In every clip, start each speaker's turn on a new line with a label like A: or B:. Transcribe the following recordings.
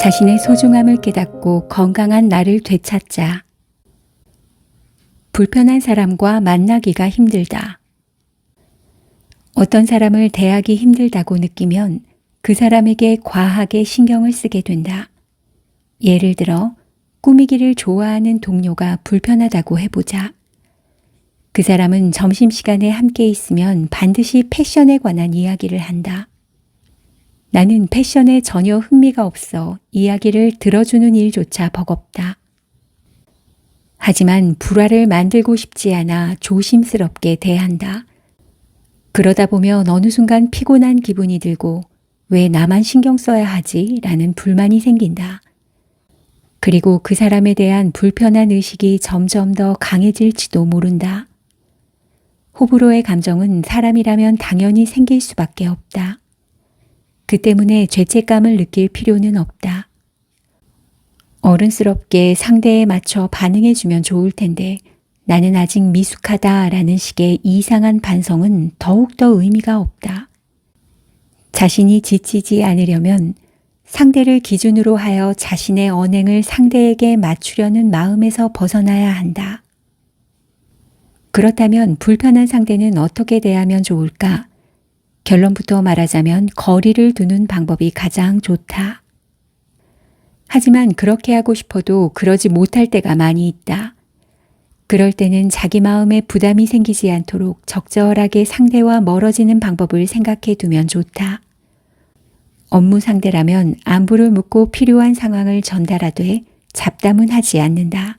A: 자신의 소중함을 깨닫고 건강한 나를 되찾자. 불편한 사람과 만나기가 힘들다. 어떤 사람을 대하기 힘들다고 느끼면 그 사람에게 과하게 신경을 쓰게 된다. 예를 들어, 꾸미기를 좋아하는 동료가 불편하다고 해보자. 그 사람은 점심시간에 함께 있으면 반드시 패션에 관한 이야기를 한다. 나는 패션에 전혀 흥미가 없어 이야기를 들어주는 일조차 버겁다. 하지만 불화를 만들고 싶지 않아 조심스럽게 대한다. 그러다 보면 어느 순간 피곤한 기분이 들고 왜 나만 신경 써야 하지? 라는 불만이 생긴다. 그리고 그 사람에 대한 불편한 의식이 점점 더 강해질지도 모른다. 호불호의 감정은 사람이라면 당연히 생길 수밖에 없다. 그 때문에 죄책감을 느낄 필요는 없다. 어른스럽게 상대에 맞춰 반응해 주면 좋을 텐데 나는 아직 미숙하다라는 식의 이상한 반성은 더욱더 의미가 없다. 자신이 지치지 않으려면 상대를 기준으로 하여 자신의 언행을 상대에게 맞추려는 마음에서 벗어나야 한다. 그렇다면 불편한 상대는 어떻게 대하면 좋을까? 결론부터 말하자면 거리를 두는 방법이 가장 좋다. 하지만 그렇게 하고 싶어도 그러지 못할 때가 많이 있다. 그럴 때는 자기 마음에 부담이 생기지 않도록 적절하게 상대와 멀어지는 방법을 생각해 두면 좋다. 업무 상대라면 안부를 묻고 필요한 상황을 전달하되 잡담은 하지 않는다.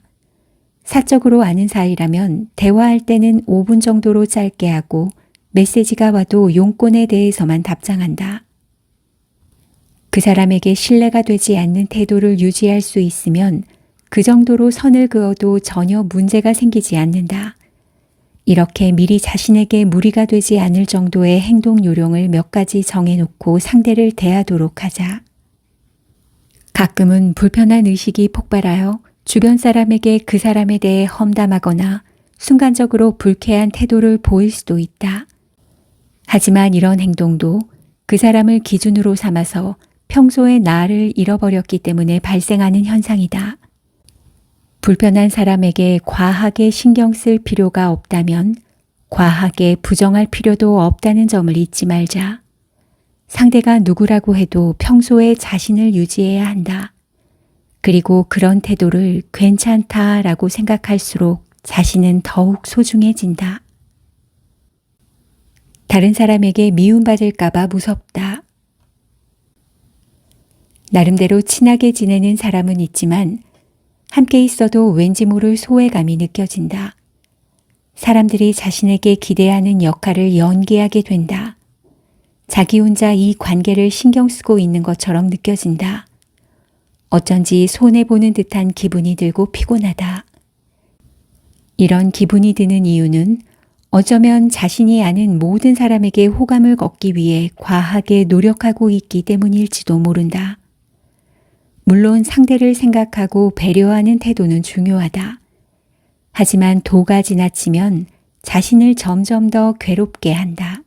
A: 사적으로 아는 사이라면 대화할 때는 5분 정도로 짧게 하고 메시지가 와도 용건에 대해서만 답장한다. 그 사람에게 신뢰가 되지 않는 태도를 유지할 수 있으면 그 정도로 선을 그어도 전혀 문제가 생기지 않는다. 이렇게 미리 자신에게 무리가 되지 않을 정도의 행동 요령을 몇 가지 정해놓고 상대를 대하도록 하자. 가끔은 불편한 의식이 폭발하여 주변 사람에게 그 사람에 대해 험담하거나 순간적으로 불쾌한 태도를 보일 수도 있다. 하지만 이런 행동도 그 사람을 기준으로 삼아서 평소의 나를 잃어버렸기 때문에 발생하는 현상이다. 불편한 사람에게 과하게 신경 쓸 필요가 없다면 과하게 부정할 필요도 없다는 점을 잊지 말자. 상대가 누구라고 해도 평소에 자신을 유지해야 한다. 그리고 그런 태도를 괜찮다라고 생각할수록 자신은 더욱 소중해진다. 다른 사람에게 미움받을까봐 무섭다. 나름대로 친하게 지내는 사람은 있지만 함께 있어도 왠지 모를 소외감이 느껴진다. 사람들이 자신에게 기대하는 역할을 연기하게 된다. 자기 혼자 이 관계를 신경 쓰고 있는 것처럼 느껴진다. 어쩐지 손해보는 듯한 기분이 들고 피곤하다. 이런 기분이 드는 이유는 어쩌면 자신이 아는 모든 사람에게 호감을 얻기 위해 과하게 노력하고 있기 때문일지도 모른다. 물론 상대를 생각하고 배려하는 태도는 중요하다. 하지만 도가 지나치면 자신을 점점 더 괴롭게 한다.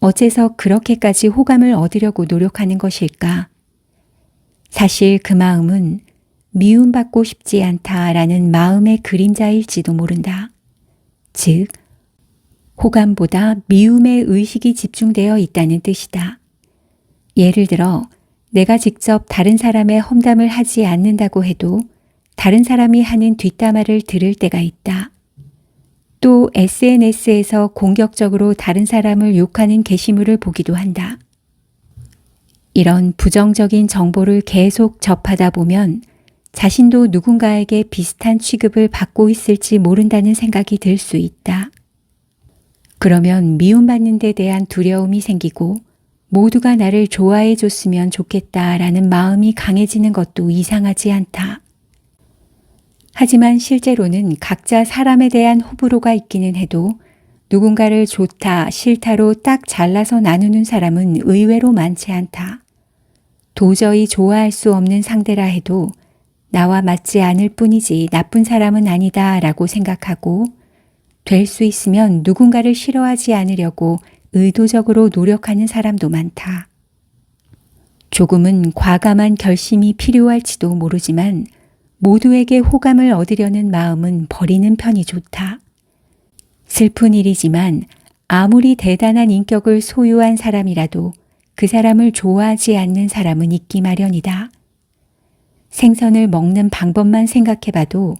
A: 어째서 그렇게까지 호감을 얻으려고 노력하는 것일까? 사실 그 마음은 미움받고 싶지 않다라는 마음의 그림자일지도 모른다. 즉, 호감보다 미움의 의식이 집중되어 있다는 뜻이다. 예를 들어, 내가 직접 다른 사람의 험담을 하지 않는다고 해도 다른 사람이 하는 뒷담화를 들을 때가 있다. 또 SNS에서 공격적으로 다른 사람을 욕하는 게시물을 보기도 한다. 이런 부정적인 정보를 계속 접하다 보면 자신도 누군가에게 비슷한 취급을 받고 있을지 모른다는 생각이 들 수 있다. 그러면 미움받는 데 대한 두려움이 생기고 모두가 나를 좋아해 줬으면 좋겠다라는 마음이 강해지는 것도 이상하지 않다. 하지만 실제로는 각자 사람에 대한 호불호가 있기는 해도 누군가를 좋다, 싫다로 딱 잘라서 나누는 사람은 의외로 많지 않다. 도저히 좋아할 수 없는 상대라 해도 나와 맞지 않을 뿐이지 나쁜 사람은 아니다 라고 생각하고 될 수 있으면 누군가를 싫어하지 않으려고 의도적으로 노력하는 사람도 많다. 조금은 과감한 결심이 필요할지도 모르지만 모두에게 호감을 얻으려는 마음은 버리는 편이 좋다. 슬픈 일이지만 아무리 대단한 인격을 소유한 사람이라도 그 사람을 좋아하지 않는 사람은 있기 마련이다. 생선을 먹는 방법만 생각해봐도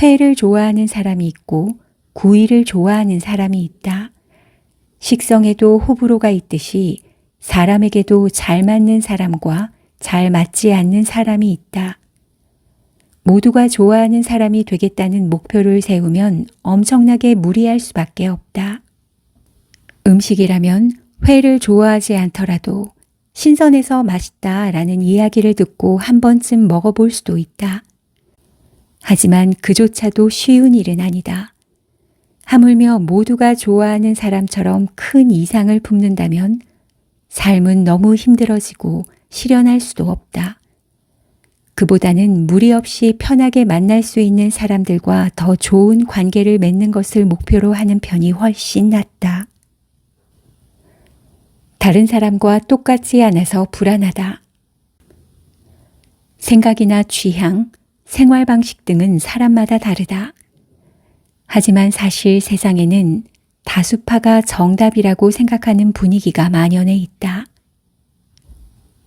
A: 회를 좋아하는 사람이 있고 구이를 좋아하는 사람이 있다. 식성에도 호불호가 있듯이 사람에게도 잘 맞는 사람과 잘 맞지 않는 사람이 있다. 모두가 좋아하는 사람이 되겠다는 목표를 세우면 엄청나게 무리할 수밖에 없다. 음식이라면 회를 좋아하지 않더라도 신선해서 맛있다 라는 이야기를 듣고 한 번쯤 먹어볼 수도 있다. 하지만 그조차도 쉬운 일은 아니다. 하물며 모두가 좋아하는 사람처럼 큰 이상을 품는다면 삶은 너무 힘들어지고 실현할 수도 없다. 그보다는 무리 없이 편하게 만날 수 있는 사람들과 더 좋은 관계를 맺는 것을 목표로 하는 편이 훨씬 낫다. 다른 사람과 똑같지 않아서 불안하다. 생각이나 취향, 생활 방식 등은 사람마다 다르다. 하지만 사실 세상에는 다수파가 정답이라고 생각하는 분위기가 만연해 있다.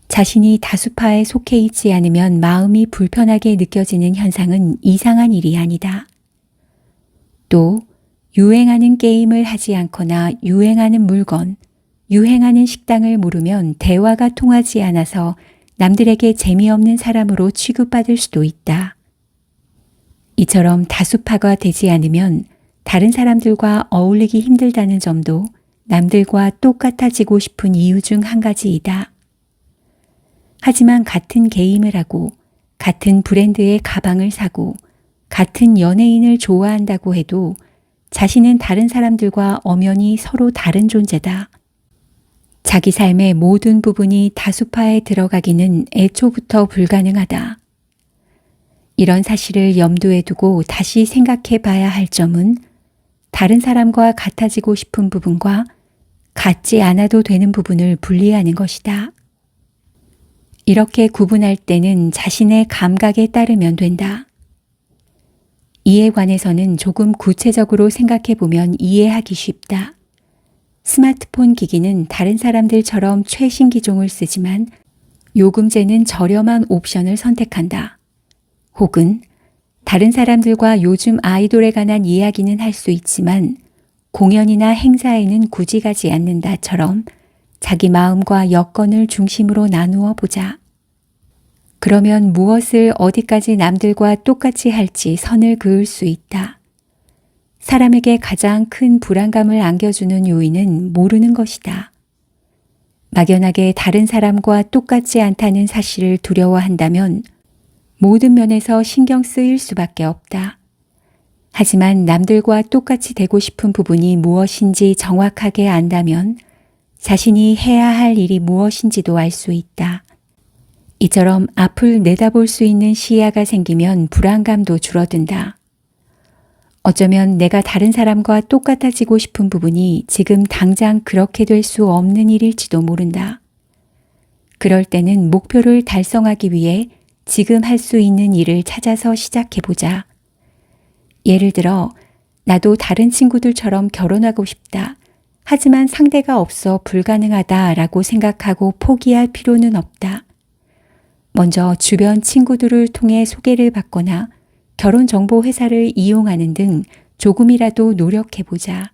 A: 자신이 다수파에 속해 있지 않으면 마음이 불편하게 느껴지는 현상은 이상한 일이 아니다. 또 유행하는 게임을 하지 않거나 유행하는 물건, 유행하는 식당을 모르면 대화가 통하지 않아서 남들에게 재미없는 사람으로 취급받을 수도 있다. 이처럼 다수파가 되지 않으면 다른 사람들과 어울리기 힘들다는 점도 남들과 똑같아지고 싶은 이유 중 한 가지이다. 하지만 같은 게임을 하고 같은 브랜드의 가방을 사고 같은 연예인을 좋아한다고 해도 자신은 다른 사람들과 엄연히 서로 다른 존재다. 자기 삶의 모든 부분이 다수파에 들어가기는 애초부터 불가능하다. 이런 사실을 염두에 두고 다시 생각해 봐야 할 점은 다른 사람과 같아지고 싶은 부분과 같지 않아도 되는 부분을 분리하는 것이다. 이렇게 구분할 때는 자신의 감각에 따르면 된다. 이에 관해서는 조금 구체적으로 생각해 보면 이해하기 쉽다. 스마트폰 기기는 다른 사람들처럼 최신 기종을 쓰지만 요금제는 저렴한 옵션을 선택한다. 혹은 다른 사람들과 요즘 아이돌에 관한 이야기는 할 수 있지만 공연이나 행사에는 굳이 가지 않는다처럼 자기 마음과 여건을 중심으로 나누어 보자. 그러면 무엇을 어디까지 남들과 똑같이 할지 선을 그을 수 있다. 사람에게 가장 큰 불안감을 안겨주는 요인은 모르는 것이다. 막연하게 다른 사람과 똑같지 않다는 사실을 두려워한다면 모든 면에서 신경 쓰일 수밖에 없다. 하지만 남들과 똑같이 되고 싶은 부분이 무엇인지 정확하게 안다면 자신이 해야 할 일이 무엇인지도 알 수 있다. 이처럼 앞을 내다볼 수 있는 시야가 생기면 불안감도 줄어든다. 어쩌면 내가 다른 사람과 똑같아지고 싶은 부분이 지금 당장 그렇게 될 수 없는 일일지도 모른다. 그럴 때는 목표를 달성하기 위해 지금 할 수 있는 일을 찾아서 시작해보자. 예를 들어, 나도 다른 친구들처럼 결혼하고 싶다. 하지만 상대가 없어 불가능하다 라고 생각하고 포기할 필요는 없다. 먼저 주변 친구들을 통해 소개를 받거나 결혼 정보 회사를 이용하는 등 조금이라도 노력해보자.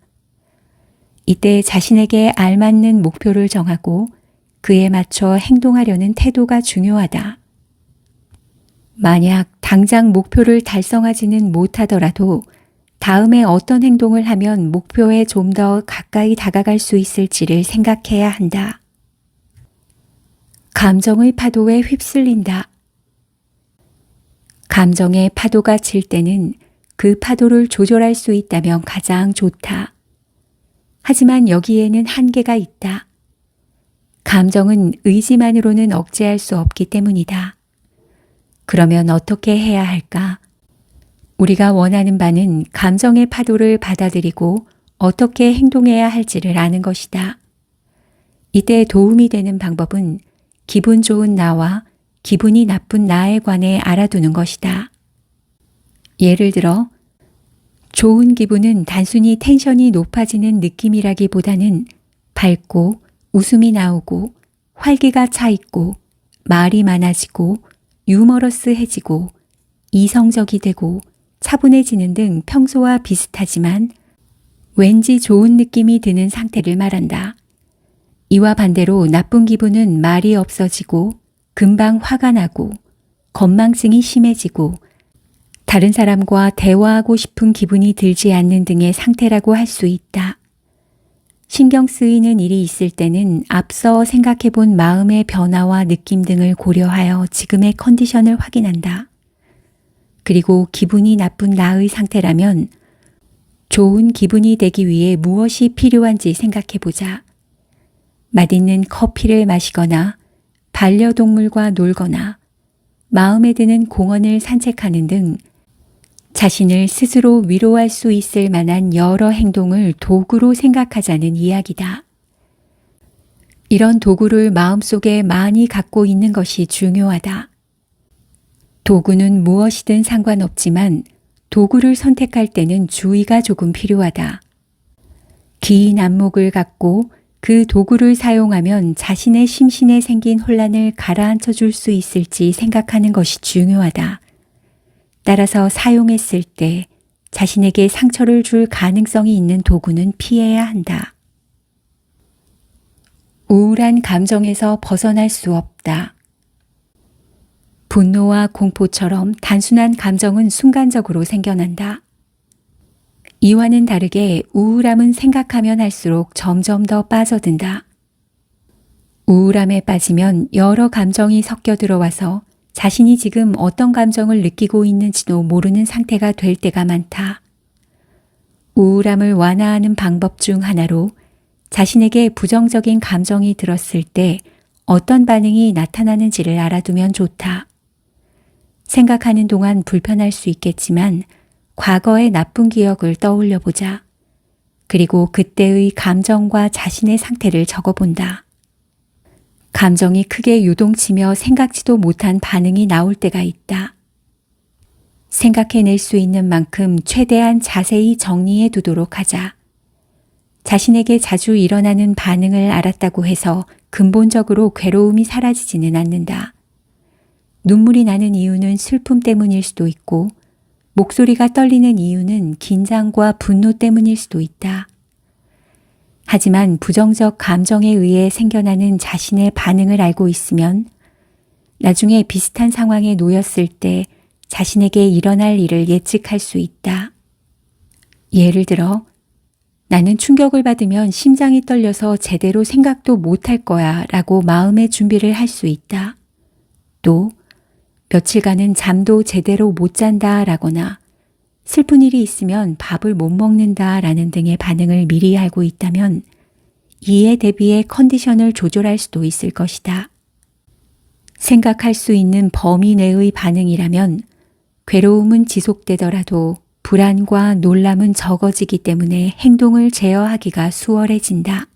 A: 이때 자신에게 알맞는 목표를 정하고 그에 맞춰 행동하려는 태도가 중요하다. 만약 당장 목표를 달성하지는 못하더라도 다음에 어떤 행동을 하면 목표에 좀 더 가까이 다가갈 수 있을지를 생각해야 한다. 감정의 파도에 휩쓸린다. 감정의 파도가 칠 때는 그 파도를 조절할 수 있다면 가장 좋다. 하지만 여기에는 한계가 있다. 감정은 의지만으로는 억제할 수 없기 때문이다. 그러면 어떻게 해야 할까? 우리가 원하는 바는 감정의 파도를 받아들이고 어떻게 행동해야 할지를 아는 것이다. 이때 도움이 되는 방법은 기분 좋은 나와 기분이 나쁜 나에 관해 알아두는 것이다. 예를 들어, 좋은 기분은 단순히 텐션이 높아지는 느낌이라기보다는 밝고 웃음이 나오고 활기가 차 있고 말이 많아지고 유머러스해지고 이성적이 되고 차분해지는 등 평소와 비슷하지만 왠지 좋은 느낌이 드는 상태를 말한다. 이와 반대로 나쁜 기분은 말이 없어지고 금방 화가 나고 건망증이 심해지고 다른 사람과 대화하고 싶은 기분이 들지 않는 등의 상태라고 할 수 있다. 신경 쓰이는 일이 있을 때는 앞서 생각해 본 마음의 변화와 느낌 등을 고려하여 지금의 컨디션을 확인한다. 그리고 기분이 나쁜 나의 상태라면 좋은 기분이 되기 위해 무엇이 필요한지 생각해 보자. 맛있는 커피를 마시거나 반려동물과 놀거나 마음에 드는 공원을 산책하는 등 자신을 스스로 위로할 수 있을 만한 여러 행동을 도구로 생각하자는 이야기다. 이런 도구를 마음속에 많이 갖고 있는 것이 중요하다. 도구는 무엇이든 상관없지만 도구를 선택할 때는 주의가 조금 필요하다. 긴 안목을 갖고 그 도구를 사용하면 자신의 심신에 생긴 혼란을 가라앉혀 줄 수 있을지 생각하는 것이 중요하다. 따라서 사용했을 때 자신에게 상처를 줄 가능성이 있는 도구는 피해야 한다. 우울한 감정에서 벗어날 수 없다. 분노와 공포처럼 단순한 감정은 순간적으로 생겨난다. 이와는 다르게 우울함은 생각하면 할수록 점점 더 빠져든다. 우울함에 빠지면 여러 감정이 섞여 들어와서 자신이 지금 어떤 감정을 느끼고 있는지도 모르는 상태가 될 때가 많다. 우울함을 완화하는 방법 중 하나로 자신에게 부정적인 감정이 들었을 때 어떤 반응이 나타나는지를 알아두면 좋다. 생각하는 동안 불편할 수 있겠지만 과거의 나쁜 기억을 떠올려 보자. 그리고 그때의 감정과 자신의 상태를 적어본다. 감정이 크게 유동치며 생각지도 못한 반응이 나올 때가 있다. 생각해낼 수 있는 만큼 최대한 자세히 정리해 두도록 하자. 자신에게 자주 일어나는 반응을 알았다고 해서 근본적으로 괴로움이 사라지지는 않는다. 눈물이 나는 이유는 슬픔 때문일 수도 있고, 목소리가 떨리는 이유는 긴장과 분노 때문일 수도 있다. 하지만 부정적 감정에 의해 생겨나는 자신의 반응을 알고 있으면 나중에 비슷한 상황에 놓였을 때 자신에게 일어날 일을 예측할 수 있다. 예를 들어, 나는 충격을 받으면 심장이 떨려서 제대로 생각도 못할 거야 라고 마음의 준비를 할 수 있다. 또, 며칠간은 잠도 제대로 못 잔다 라거나 슬픈 일이 있으면 밥을 못 먹는다 라는 등의 반응을 미리 알고 있다면 이에 대비해 컨디션을 조절할 수도 있을 것이다. 생각할 수 있는 범위 내의 반응이라면 괴로움은 지속되더라도 불안과 놀람은 적어지기 때문에 행동을 제어하기가 수월해진다.